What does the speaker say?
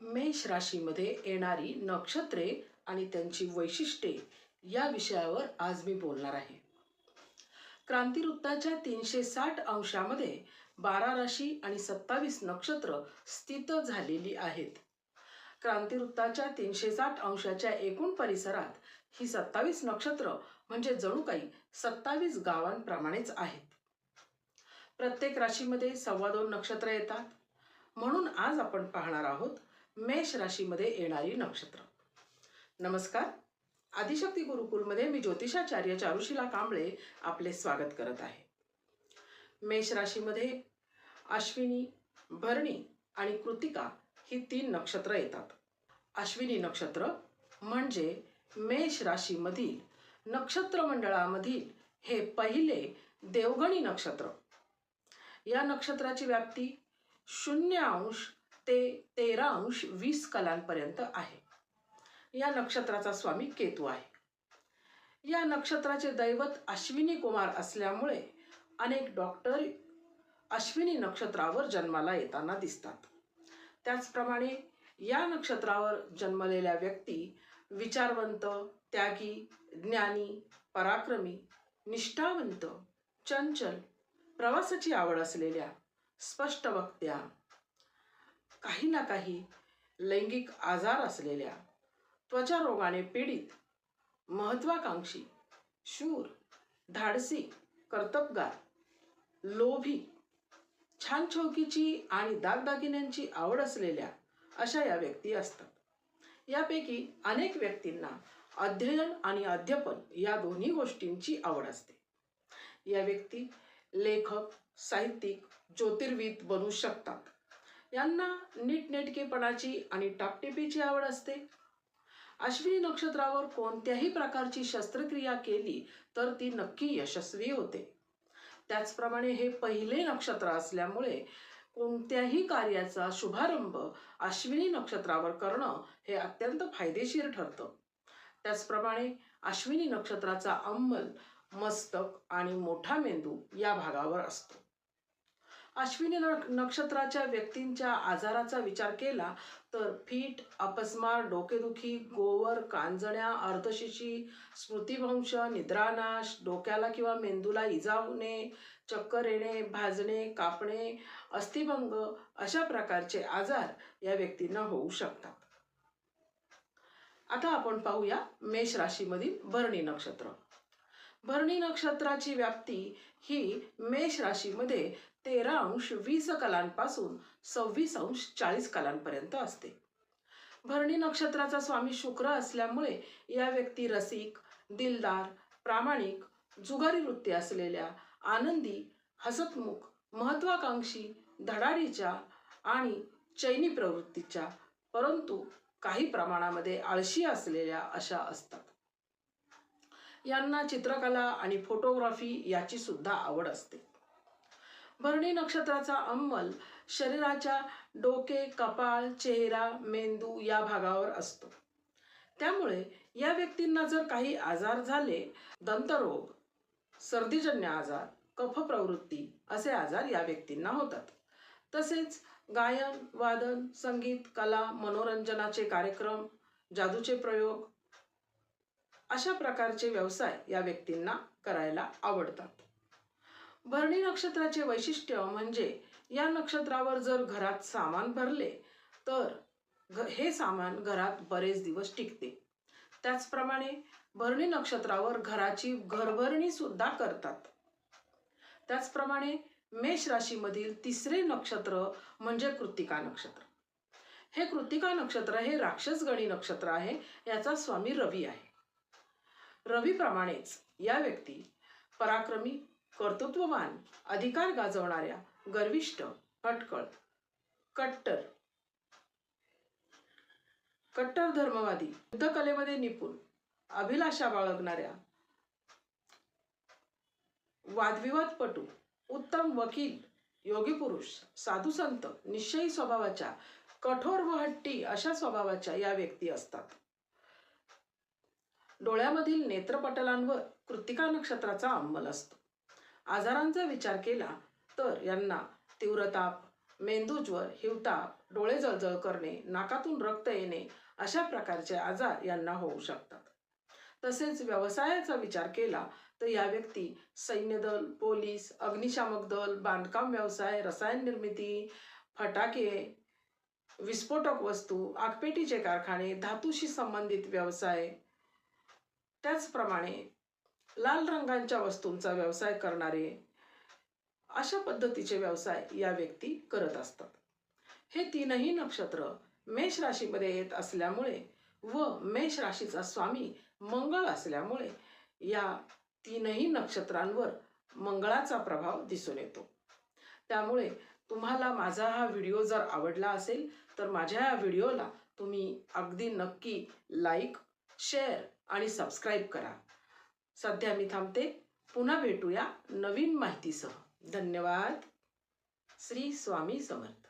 मेष राशीमध्ये येणारी नक्षत्रे आणि त्यांची वैशिष्ट्ये या विषयावर आज मी बोलणार आहे. क्रांतिवृत्ताच्या तीनशे साठ अंशामध्ये बारा राशी आणि सत्तावीस नक्षत्र स्थित झालेली आहेत. क्रांतिवृत्ताच्या तीनशे साठ अंशाच्या एकूण परिसरात ही सत्तावीस नक्षत्र म्हणजे जणू काही सत्तावीस गावांप्रमाणेच आहेत. प्रत्येक राशीमध्ये सव्वा दोन नक्षत्र येतात. म्हणून आज आपण पाहणार आहोत मेष राशीमध्ये येणारी नक्षत्र. नमस्कार. आदिशक्ती गुरुकुलमध्ये मी ज्योतिषाचार्य चारुशिला कांबळे आपले स्वागत करत आहे. मेष राशीमध्ये अश्विनी भरणी आणि कृतिका ही तीन नक्षत्र येतात. अश्विनी नक्षत्र म्हणजे मेष राशीमधील नक्षत्र मंडळामधील हे पहिले देवगणी नक्षत्र. या नक्षत्राची व्याप्ती शून्य अंश ते तेरा अंश वीस कलांपर्यंत आहे. या नक्षत्राचा स्वामी केतू आहे. या नक्षत्राचे दैवत अश्विनी कुमार असल्यामुळे अनेक डॉक्टर अश्विनी नक्षत्रावर जन्माला येताना दिसतात. त्याचप्रमाणे या नक्षत्रावर जन्मलेल्या व्यक्ती विचारवंत त्यागी ज्ञानी पराक्रमी निष्ठावंत चंचल प्रवासाची आवड असलेल्या स्पष्ट वक्त्या काही ना काही लैंगिक आजार असलेल्या त्वचा रोगाने पीडित महत्वाकांक्षी शूर धाडसी कर्तबगार लोभी छान चौकीची आणि दागदागिन्यांची आवड असलेल्या अशा या व्यक्ती असतात. यापैकी अनेक व्यक्तींना अध्ययन आणि अध्यापन या दोन्ही गोष्टींची आवड असते. या व्यक्ती लेखक साहित्यिक ज्योतिर्विद बनू शकतात. यांना नीटनेटकेपणाची आणि टापटिपीची आवड असते. अश्विनी नक्षत्रावर कोणत्याही प्रकारची शस्त्रक्रिया केली तर ती नक्की यशस्वी होते. त्याचप्रमाणे हे पहिले नक्षत्र असल्यामुळे कोणत्याही कार्याचा शुभारंभ अश्विनी नक्षत्रावर करणं हे अत्यंत फायदेशीर ठरतं. त्याचप्रमाणे अश्विनी नक्षत्राचा अंमल मस्तक आणि मोठा मेंदू या भागावर असतो. अश्विनी नक्षत्राच्या व्यक्तींच्या आजाराचा विचार केला तर फीट अपस्मार डोकेदुखी गोवर कांजण्या अर्धशिशी स्मृतिवंश निद्रानाश डोक्याला किंवा मेंदूला इजा होणे चक्कर येणे भाजणे कापणे अस्थिभंग अशा प्रकारचे आजार या व्यक्तींना होऊ शकतात. आता आपण पाहूया मेष राशीमधील भरणी नक्षत्र. भरणी नक्षत्राची व्याप्ती ही मेष राशीमध्ये तेरा अंश वीस कलांपासून सव्वीस अंश चाळीस कलांपर्यंत असते. भरणी नक्षत्राचा स्वामी शुक्र असल्यामुळे या व्यक्ती रसिक दिलदार प्रामाणिक जुगारी वृत्ती असलेल्या आनंदी हसतमुख महत्वाकांक्षी धडाडीच्या आणि चैनी प्रवृत्तीच्या परंतु काही प्रमाणामध्ये आळशी असलेल्या अशा असतात. यांना चित्रकला आणि फोटोग्राफी याची सुद्धा आवड असते. भरणी नक्षत्राचा अंमल शरीराच्या डोके कपाळ चेहरा मेंदू या भागावर असतो. त्यामुळे या व्यक्तींना जर काही आजार झाले दंतरोग सर्दीजन्य आजार कफ प्रवृत्ती असे आजार या व्यक्तींना होतात. तसेच गायन वादन संगीत कला मनोरंजनाचे कार्यक्रम जादूचे प्रयोग अशा प्रकारचे व्यवसाय या व्यक्तींना करायला आवडतात. भरणी नक्षत्राचे वैशिष्ट्य म्हणजे या नक्षत्रावर जर घरात सामान भरले तर हे सामान घरात बरेच दिवस टिकते. त्याचप्रमाणे भरणी नक्षत्रावर घराची घरभरणी सुद्धा करतात. त्याचप्रमाणे मेष राशीमधील तिसरे नक्षत्र म्हणजे कृतिका नक्षत्र. हे कृतिका नक्षत्र हे राक्षसगणी नक्षत्र आहे याचा स्वामी रवी आहे. रवीप्रमाणेच या व्यक्ती पराक्रमी कर्तृत्ववान अधिकार गाजवणाऱ्या गर्विष्ठ हटकळ कट्टर. कट्टर धर्मवादी युद्धकलेमध्ये निपुण अभिलाषा बाळगणाऱ्या वादविवादपटू उत्तम वकील योगी पुरुष साधू संत निश्चयी स्वभावाच्या कठोर व हट्टी अशा स्वभावाच्या या व्यक्ती असतात. डोळ्यामधील नेत्रपटलांवर कृतिका नक्षत्राचा अंमल असतो. आजारांचा विचार केला तर यांना तीव्रताप मेंदूज्वर हिवताप डोळे जळजळ करणे नाकातून रक्त येणे अशा प्रकारचे आजार यांना होऊ शकतात. तसेच व्यवसायाचा विचार केला तर या व्यक्ती सैन्यदल पोलीस अग्निशामक दल बांधकाम व्यवसाय रसायन निर्मिती फटाके विस्फोटक वस्तू आगपेटीचे कारखाने धातूशी संबंधित व्यवसाय त्याचप्रमाणे लाल रंगांच्या वस्तूंचा व्यवसाय करणारे अशा पद्धतीचे व्यवसाय या व्यक्ती करत असतात. हे तीनही नक्षत्र मेष राशीमध्ये येत असल्यामुळे व मेष राशीचा स्वामी मंगळ असल्यामुळे या तीनही नक्षत्रांवर मंगळाचा प्रभाव दिसून येतो. त्यामुळे तुम्हाला माझा हा व्हिडिओ जर आवडला असेल तर माझ्या या व्हिडिओला तुम्ही अगदी नक्की लाईक शेअर आणि सबस्क्राईब करा. सध्या मी थांबते. पुन्हा भेटूया नवीन माहितीसह. धन्यवाद. श्री स्वामी समर्थ.